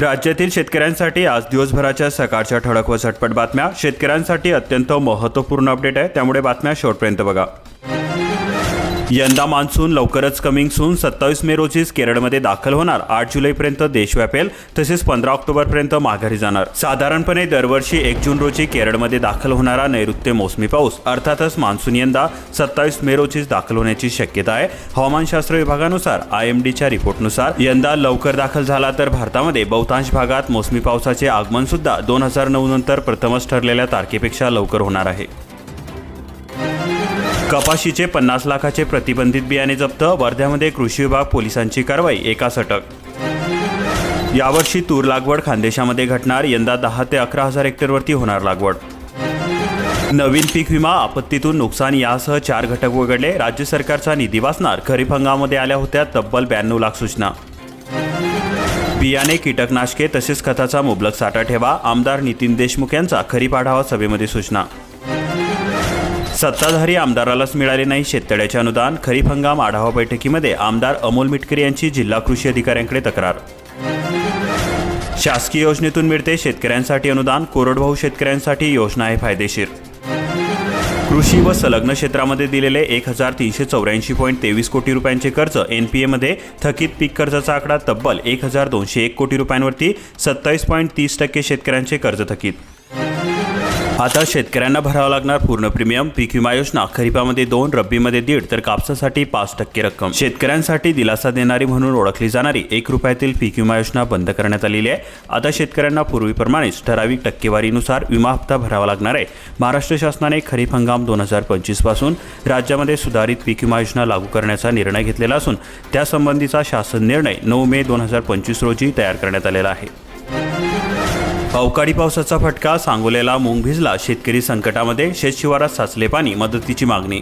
राज्यातील शेतकऱ्यांसाठी आज दिवसभराच्या सकाळच्या ठळक व झटपट बातम्या. शेतकऱ्यांसाठी अत्यंत महत्त्वपूर्ण अपडेट आहे. त्यामुळे बातम्या शेवटपर्यंत बघा. यंदा मान्सून लवकरच कमिंग सून सत्तावीस मे रोजीच केरळमध्ये दाखल होणार. आठ जुलैपर्यंत देश व्यापेल तसेच पंधरा ऑक्टोबरपर्यंत माघारी जाणार. साधारणपणे दरवर्षी एक जून रोजी केरळमध्ये दाखल होणारा नैऋत्य मोसमी पाऊस. अर्थातच मान्सून यंदा सत्तावीस मे रोजीच दाखल होण्याची शक्यता आहे. हवामानशास्त्र विभागानुसार आय एम डीच्या रिपोर्टनुसार यंदा लवकर दाखल झाला तर भारतामध्ये बहुतांश भागात मोसमी पावसाचे आगमन सुद्धा दोन हजार नऊ नंतर प्रथमच ठरलेल्या तारखेपेक्षा लवकर होणार आहे. कपाशीचे पन्नास लाखाचे प्रतिबंधित बियाणे जप्त वर्ध्यामध्ये कृषी विभाग पोलिसांची कारवाई एका सटक. यावर्षी तूर लागवड खानदेशामध्ये घटणार यंदा दहा ते अकरा हजार हेक्टरवरती होणार लागवड. नवीन पीक विमा आपत्तीतून नुकसान यासह चार घटक वगळले राज्य सरकारचा निधी वाचणार खरीप हंगामामध्ये आल्या होत्या तब्बल ब्याण्णव लाख सूचना. बियाणे कीटकनाशके तसेच खताचा मुबलक साठा ठेवा आमदार नितीन देशमुख यांचा खरीप आढावा सभेमध्ये सूचना. सत्ताधारी आमदारालाच मिळाले नाही शेततळ्याचे अनुदान खरीप हंगाम आढावा बैठकीमध्ये आमदार अमोल मिटकरी यांची जिल्हा कृषी अधिकाऱ्यांकडे तक्रार. शासकीय योजनेतून मिळते शेतकऱ्यांसाठी अनुदान कोरडवाहू शेतकऱ्यांसाठी योजना आहे फायदेशीर. कृषी व संलग्न क्षेत्रामध्ये दिलेले एक हजार तीनशे चौऱ्याऐंशी पॉईंट तेवीस कोटी रुपयांचे कर्ज एन पी एमध्ये थकीत पीक कर्जाचा आकडा तब्बल एक हजार दोनशे एक कोटी रुपयांवरती सत्तावीस पॉईंट तीस टक्के शेतकऱ्यांचे कर्ज थकीत. आता शेतकऱ्यांना भरावं लागणार पूर्ण प्रीमियम. पीक विमा योजना खरीपामध्ये दोन रब्बीमध्ये दीड तर कापसासाठी पाच टक्के रक्कम. शेतकऱ्यांसाठी दिलासा देणारी म्हणून ओळखली जाणारी एक रुपयातील पीक विमा योजना बंद करण्यात आलेली आहे. आता शेतकऱ्यांना पूर्वीप्रमाणेच ठराविक टक्केवारीनुसार विमा हप्ता भरावा लागणार आहे. महाराष्ट्र शासनाने खरीप हंगाम दोन हजार पंचवीसपासून राज्यामध्ये सुधारित पीक विमा योजना लागू करण्याचा निर्णय घेतलेला असून त्यासंबंधीचा शासन निर्णय नऊ मे दोन हजार पंचवीस रोजी तयार करण्यात आलेला आहे. अवकाळी पावसाचा फटका सांगोल्याला मुंग भिजला शेतकरी संकटामध्ये शेतशिवारात साचले पाणी मदतीची मागणी.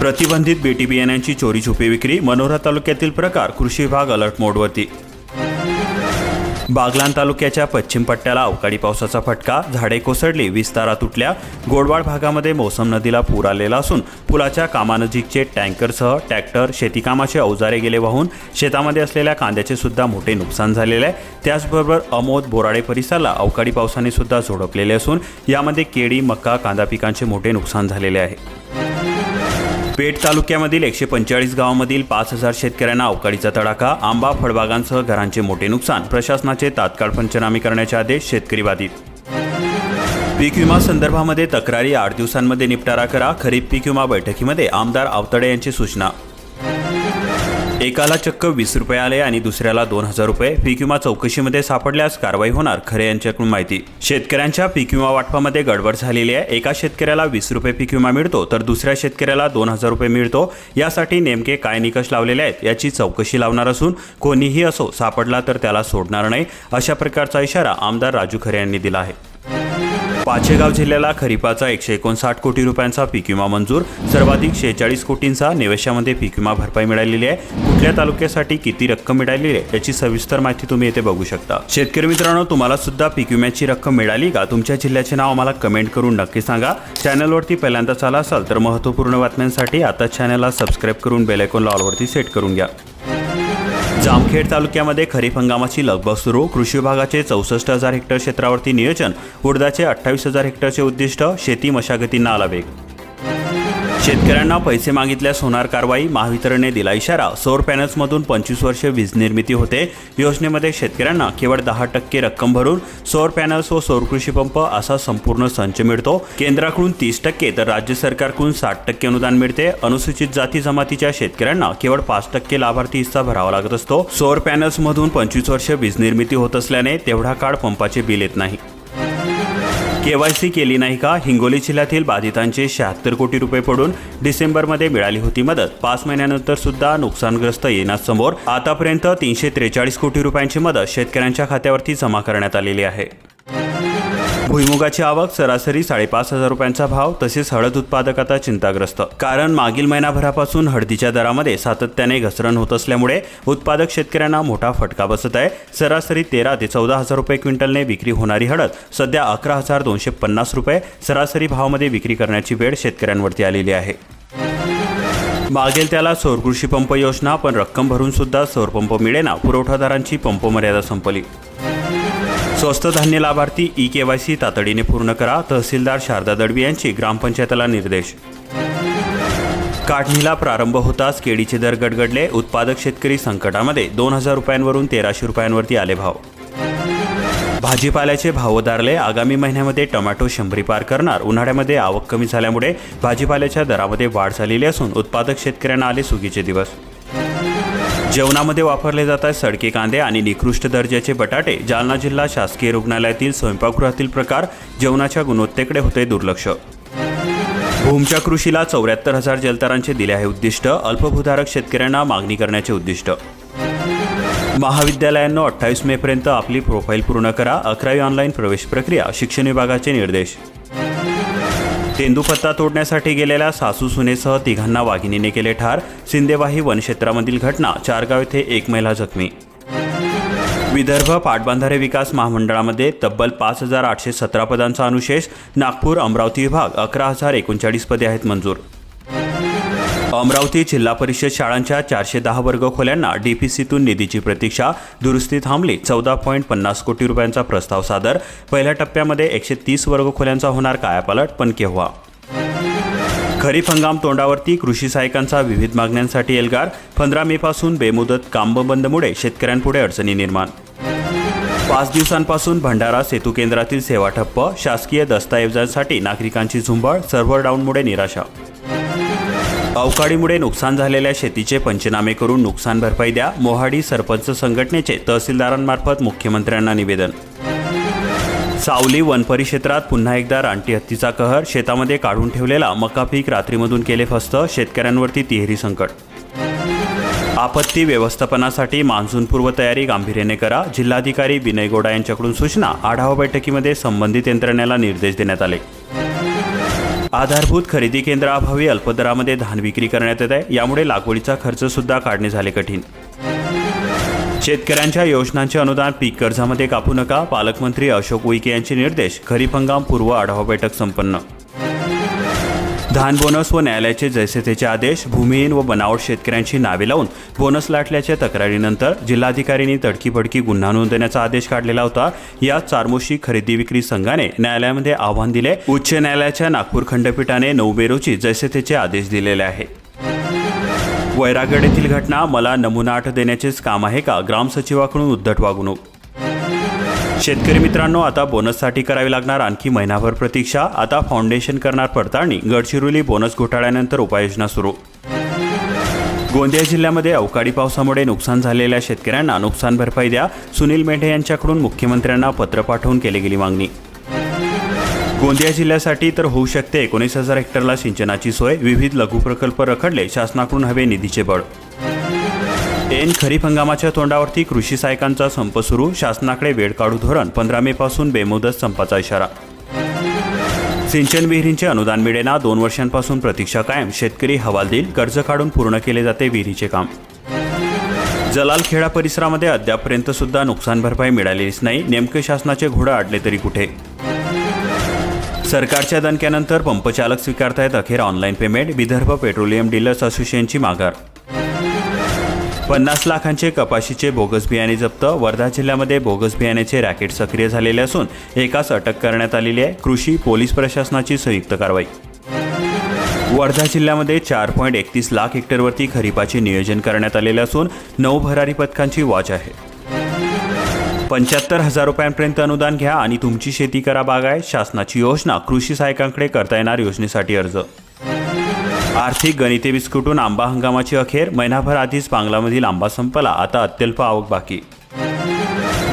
प्रतिबंधित बेटी बियाण्यांची चोरी छुपी विक्री मनोरा तालुक्यातील प्रकार कृषी विभाग अलर्ट मोडवरती बागलान तालुक्याच्या पश्चिम पट्ट्याला अवकाळी पावसाचा फटका झाडे कोसळली विस्तारा तुटल्या गोडवाड भागामध्ये मोसम नदीला पूर आलेला असून पुलाच्या कामानजीकचे टँकरसह ट्रॅक्टर शेतीकामाचे अवजारे गेले वाहून शेतामध्ये असलेल्या कांद्याचे सुद्धा मोठे नुकसान झालेले आहे. त्याचबरोबर अमोद बोराडे परिसराला अवकाळी पावसाने सुद्धा झोडपलेले असून यामध्ये केळी मका कांदा पिकांचे मोठे नुकसान झालेले आहे. पेठ तालुक्यामधील एकशे पंचेचाळीस गावांमधील पाच हजार शेतकऱ्यांना अवकाळीचा तडाखा आंबा फळबागांसह घरांचे मोठे नुकसान प्रशासनाचे तात्काळ पंचनामे करण्याचे आदेश शेतकरी बाधित. पीक विमा संदर्भामध्ये तक्रारी आठ दिवसांमध्ये निपटारा करा खरीप पीक विमा बैठकीमध्ये आमदार आवतडे यांची सूचना. एकाला चक्क वीस रुपये आले आणि दुसऱ्याला दोन हजार रुपये. पीक विमा चौकशीमध्ये सापडल्यास कारवाई होणार खरे यांच्याकडून माहिती. शेतकऱ्यांच्या पीक विमा वाटपामध्ये गडबड झालेली आहे. एका शेतकऱ्याला वीस रुपये पीक विमा मिळतो तर दुसऱ्या शेतकऱ्याला दोन हजार रुपये मिळतो. यासाठी नेमके काय निकष लावलेले आहेत याची चौकशी लावणार असून कोणीही असो सापडला तर त्याला सोडणार नाही अशा प्रकारचा इशारा आमदार राजू खरे यांनी दिला आहे. पाचेगाव जिल्ह्याला खरीपाचा एकशे एकोणसाठ कोटी रुपयांचा पीक विमा मंजूर. सर्वाधिक शेहेचाळीस कोटींचा निवेशामध्ये पीक विमा भरपाई मिळालेली आहे. कुठल्या तालुक्यासाठी किती रक्कम मिळालेली आहे याची सविस्तर माहिती तुम्ही येथे बघू शकता. शेतकरी मित्रांनो तुम्हाला सुद्धा पीक विम्याची रक्कम मिळाली का? तुमच्या जिल्ह्याचे नाव आम्हाला कमेंट करून नक्की सांगा. चॅनलवरती पहिल्यांदाच आला असाल तर महत्त्वपूर्ण बातम्यांसाठी आता चॅनलला सबस्क्राईब करून बेलायकॉन ऑलवरती सेट करून घ्या. जामखेड तालुक्यामध्ये खरीप हंगामाची लगबग सुरू. कृषी विभागाचे चौसष्ट हजार हेक्टर क्षेत्रावरती नियोजन. उडदाचे अठ्ठावीस हजार हेक्टरचे उद्दिष्ट. शेती मशागतींना आला वेग शेतकऱ्यांना पैसे मागितल्यास होणार कारवाई महावितरणने दिला इशारा. सौर पॅनल्समधून पंचवीस वर्ष वीज निर्मिती होते. योजनेमध्ये शेतकऱ्यांना केवळ दहा टक्के रक्कम भरून सौर पॅनल्स व सौर कृषी पंप असा संपूर्ण संच मिळतो. केंद्राकडून तीस टक्के तर राज्य सरकारकडून साठ टक्के अनुदान मिळते. अनुसूचित जाती जमातीच्या शेतकऱ्यांना केवळ पाच टक्के लाभार्थी हिस्सा भरावा लागत असतो. सौर पॅनल्समधून पंचवीस वर्ष वीज निर्मिती होत असल्याने तेवढा काळ पंपाचे बिल येत नाही. केवायसी केली नाही का? हिंगोली जिल्ह्यातील बाधितांचे शहात्तर कोटी रुपये पडून डिसेंबरमध्ये मिळाली होती मदत. पाच महिन्यानंतर सुद्धा नुकसानग्रस्त येण्यासमोर आतापर्यंत तीनशे त्रेचाळीस कोटी रुपयांची मदत शेतकऱ्यांच्या खात्यावरती जमा करण्यात आलेली आहे. भुईमुगाची आवक सरासरी साडेपाच हजार रुपयांचा भाव तसेच हळद उत्पादक आता चिंताग्रस्त. कारण मागील महिनाभरापासून हळदीच्या दरामध्ये सातत्याने घसरण होत असल्यामुळे उत्पादक शेतकऱ्यांना मोठा फटका बसत आहे. सरासरी तेरा ते चौदा हजार रुपये क्विंटलने विक्री होणारी हळद सध्या अकरा हजार दोनशे पन्नास रुपये सरासरी भावामध्ये विक्री करण्याची वेळ शेतकऱ्यांवरती आलेली आहे. मागेल त्याला सौरकृषी पंप योजना पण रक्कम भरून सुद्धा सौरपंप मिळेना पुरवठादारांची पंप मर्यादा संपली. स्वस्त धान्य लाभार्थी ई के वाय सी तातडीने पूर्ण करा तहसीलदार शारदा दडवी यांची ग्रामपंचायतला निर्देश. काढणीला प्रारंभ होताच केळीचे दर गडगडले. उत्पादक शेतकरी संकटामध्ये दोन हजार रुपयांवरून तेराशे रुपयांवरती आले भाव. भाजीपाल्याचे भाव वधारले आगामी महिन्यामध्ये टोमॅटो शंभरी पार करणार. उन्हाळ्यामध्ये आवक कमी झाल्यामुळे भाजीपाल्याच्या दरामध्ये वाढ झालेली असून उत्पादक शेतकऱ्यांना आले सुगीचे दिवस. जेवणामध्ये वापरले जातात सडके कांदे आणि निकृष्ट दर्जाचे बटाटे. जालना जिल्हा शासकीय रुग्णालयातील स्वयंपाकगृहातील प्रकार जेवणाच्या गुणवत्तेकडे होते दुर्लक्ष. भूमच्या कृषीला चौऱ्याहत्तर हजार जलतरांचे दिले आहे उद्दिष्ट. अल्पभूधारक शेतकऱ्यांना मागणी करण्याचे उद्दिष्ट. महाविद्यालयांना अठ्ठावीस मेपर्यंत आपली प्रोफाईल पूर्ण करा. अकरावी ऑनलाईन प्रवेश प्रक्रिया. शिक्षण विभागाचे निर्देश. तेंदूपत्ता तोडण्यासाठी गेलेल्या सासू सुनेसह तिघांना वाघिणीने केले ठार. सिंदेवाही वनक्षेत्रामधील घटना चारगाव येथे एक महिला जखमी. विदर्भ पाटबंधारे विकास महामंडळामध्ये तब्बल पाच हजार आठशे सतरा पदांचा अनुशेष. नागपूर अमरावती विभाग अकरा हजार एकोणचाळीस पदे आहेत मंजूर. अमरावती जिल्हा परिषद शाळांच्या चारशे दहा वर्ग खोल्यांना डीपीसीतून निधीची प्रतीक्षा. दुरुस्ती थांबली. चौदा पॉईंट पन्नास कोटी रुपयांचा प्रस्ताव सादर. पहिल्या टप्प्यामध्ये एकशे तीस वर्ग खोल्यांचा होणार कायापालट पण केव्हा खरीप हंगाम तोंडावरती कृषी सहाय्यकांचा विविध मागण्यांसाठी एल्गार. पंधरा मेपासून बेमुदत कामबंदमुळे शेतकऱ्यांपुढे अडचणी निर्माण. पाच दिवसांपासून भंडारा सेतू केंद्रातील सेवा ठप्प. शासकीय दस्तऐवजांसाठी नागरिकांची झुंबळ सर्व्हर डाऊनमुळे निराशा. अवकाळीमुळे नुकसान झालेल्या शेतीचे पंचनामे करून नुकसान भरपाई द्या मोहाडी सरपंच संघटनेचे तहसीलदारांमार्फत मुख्यमंत्र्यांना निवेदन. सावली वन परिक्षेत्रात पुन्हा एकदा रानटी हत्तीचा कहर शेतामध्ये काढून ठेवलेला मका पीक रात्रीमधून केले फस्त शेतकऱ्यांवरती तिहेरी संकट. आपत्ती व्यवस्थापनासाठी मान्सूनपूर्व तयारी गांभीर्याने करा जिल्हाधिकारी विनय गोडा यांच्याकडून सूचना आढावा बैठकीमध्ये संबंधित यंत्रणेला निर्देश देण्यात आले. आधारभूत खरेदी केंद्राअभावी अल्पदरामध्ये धान विक्री करण्यात येत आहे. यामुळे लागवडीचा खर्च सुद्धा काढणे झाले कठीण. शेतकऱ्यांच्या योजनांचे अनुदान पीक कर्जामध्ये कापू नका. पालकमंत्री अशोक उईके यांचे निर्देश. खरीप हंगाम पूर्व आढावा बैठक संपन्न. धान बोनस व न्यायालयाचे जैसे त्याचे आदेश भूमिहीन व बनावट शेतकऱ्यांची नावे लावून बोनस लाटल्याच्या तक्रारीनंतर जिल्हाधिकाऱ्यांनी तडकीफडकी गुन्हा नोंदवण्याचा आदेश काढलेला होता. या चारमोशी खरेदी विक्री संघाने न्यायालयामध्ये आव्हान दिले. उच्च न्यायालयाच्या नागपूर खंडपीठाने नऊ बेरोची जैसे त्याचे आदेश दिलेले आहे. वैरागड येथील घटना मला नमुना आठ देण्याचेच काम आहे का? ग्रामसचिवाकडून उद्धट वागणूक शेतकरी मित्रांनो आता बोनससाठी करावी लागणार आणखी महिनाभर प्रतीक्षा. आता फाउंडेशन करणार पडताळणी. गडचिरोली बोनस घोटाळ्यानंतर उपाययोजना सुरू. गोंदिया जिल्ह्यामध्ये अवकाळी पावसामुळे नुकसान झालेल्या शेतकऱ्यांना नुकसान भरपाई द्या. सुनील मेढे यांच्याकडून मुख्यमंत्र्यांना पत्र पाठवून केली गेली मागणी. गोंदिया जिल्ह्यासाठी तर होऊ शकते एकोणीस हजार हेक्टरला सिंचनाची सोय. विविध लघु प्रकल्प रखडले. शासनाकडून हवे निधीचे बळ. एन खरीप हंगामाच्या तोंडावरती कृषी सहाय्यकांचा संप सुरू. शासनाकडे वेळ काढू धोरण. पंधरा मे पासून बेमुदत संपाचा इशारा. सिंचन विहिरींचे अनुदान मिळेना. दोन वर्षांपासून प्रतीक्षा कायम. शेतकरी हवाल देईल. कर्ज काढून पूर्ण केले जाते विहिरीचे काम. जलालखेडा परिसरामध्ये अद्यापपर्यंत सुद्धा नुकसान भरपाई मिळालेलीच नाही. नेमके शासनाचे घोडं अडले तरी कुठे? सरकारच्या दणक्यानंतर पंपचालक स्वीकारतायत अखेर online payment. Vidarbha petroleum dealers असोसिएशनची माघार पन्नास लाखांचे कपाशीचे बोगस बियाणे जप्त. वर्धा जिल्ह्यामध्ये बोगस बियाण्याचे रॅकेट सक्रिय झालेले असून एकाच अटक करण्यात आलेली आहे. कृषी पोलीस प्रशासनाची संयुक्त कारवाई. वर्धा जिल्ह्यामध्ये चार पॉईंट एकतीस लाख हेक्टरवरती खरीपाचे नियोजन करण्यात आलेले असून नऊ भरारी पथकांची वॉच आहे. पंच्याहत्तर हजार रुपयांपर्यंत अनुदान घ्या आणि तुमची शेती करा बागाय शासनाची योजना कृषी सहाय्यकांकडे करता येणार योजनेसाठी अर्ज. आर्थिक गणिते विस्कुटून आंबा हंगामाची अखेर. महिनाभर आधीच बांगलामधील आंबा संपला. आता अत्यल्प आवक बाकी.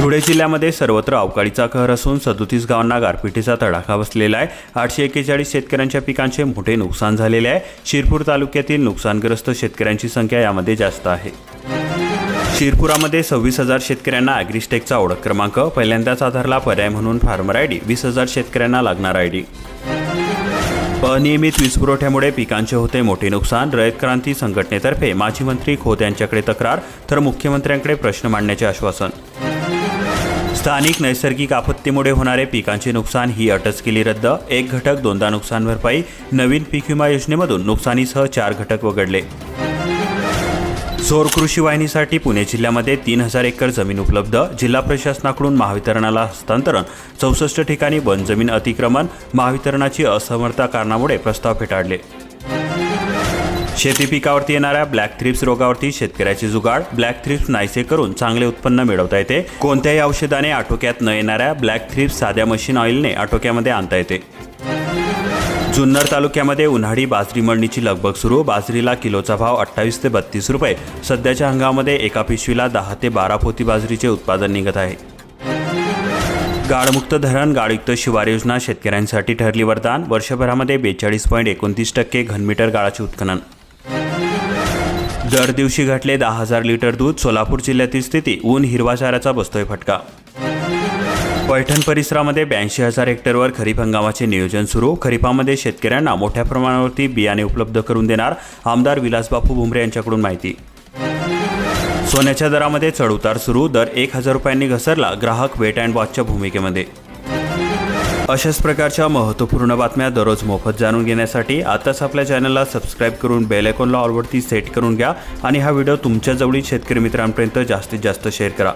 धुळे जिल्ह्यामध्ये सर्वत्र अवकाळीचा कहर असून सदोतीस गावांना गारपिटीचा तडाखा बसलेला आहे. आठशे एक्केचाळीस शेतकऱ्यांच्या पिकांचे मोठे नुकसान झालेले आहे. शिरपूर तालुक्यातील नुकसानग्रस्त शेतकऱ्यांची संख्या यामध्ये जास्त आहे. शिरपुरामध्ये सव्वीस हजार शेतकऱ्यांना ॲग्रिस्टेकचा ओळख क्रमांक. पहिल्यांदाच आधारला पर्याय म्हणून फार्मर आय डी. वीस हजार शेतकऱ्यांना लागणार आय डी. अनियमित वीज पुरवठ्यामुळे पिकांचे होते मोठे नुकसान. रयत क्रांती संघटनेतर्फे माजी मंत्री खोत यांच्याकडे तक्रार तर मुख्यमंत्र्यांकडे प्रश्न मांडण्याचे आश्वासन. स्थानिक नैसर्गिक आपत्तीमुळे होणारे पिकांचे नुकसान ही अटच केली रद्द. एक घटक दोनदा नुकसान भरपाई. नवीन पीक विमा योजनेमधून नुकसानीसह चार घटक वगळले. सौर कृषी वाहिनीसाठी पुणे जिल्ह्यामध्ये तीन हजार एकर जमीन उपलब्ध. जिल्हा प्रशासनाकडून महावितरणाला हस्तांतरण. चौसष्ट ठिकाणी वन जमीन अतिक्रमण. महावितरणाची असमर्थता कारणामुळे प्रस्ताव फेटाळले. शेती पिकावरती येणाऱ्या ब्लॅक थ्रिप्स रोगावरती शेतकऱ्याची जुगाड. ब्लॅक थ्रिप्स नाहीसे करून चांगले उत्पन्न मिळवता येते. कोणत्याही औषधाने आटोक्यात न येणाऱ्या ब्लॅक थ्रिप्स साध्या मशीन ऑइलने आटोक्यामध्ये आणता येते. जुन्नर तालुक्यामध्ये उन्हाळी बाजरी मळणीची लगबग सुरू. बाजरीला किलोचा भाव अठ्ठावीस ते बत्तीस रुपये. सध्याच्या हंगामामध्ये एका पिशवीला दहा ते बारा पोती बाजरीचे उत्पादन निघत आहे. गाळमुक्त धरण गाळयुक्त शिवार योजना शेतकऱ्यांसाठी ठरली वरदान. वर्षभरामध्ये बेचाळीस पॉईंट एकोणतीस टक्के घनमीटर गाळाचे उत्खनन. दर दिवशी घटले दहा हजार लिटर दूध सोलापूर जिल्ह्यातील स्थिती. ऊन हिरवाचाराचा बसतोय फटका. पैठण परिसरामध्ये ब्याऐंशी हजार हेक्टरवर खरीप हंगामाचे नियोजन सुरू. खरीपामध्ये शेतकऱ्यांना मोठ्या प्रमाणावरती बियाणे उपलब्ध करून देणार आमदार विलासबापू भुमरे यांच्याकडून माहिती. सोन्याच्या दरामध्ये चढउतार सुरू. दर एक हजार रुपयांनी घसरला ग्राहक वेट अँड वॉचच्या भूमिकेमध्ये. अशाच प्रकारच्या महत्त्वपूर्ण बातम्या दररोज मोफत जाणून घेण्यासाठी आताच आपल्या चॅनलला सबस्क्राईब करून बेल आयकॉनला ऑलवरती सेट करून घ्या आणि हा व्हिडिओ तुमच्या जवळील शेतकरी मित्रांपर्यंत जास्तीत जास्त शेअर करा.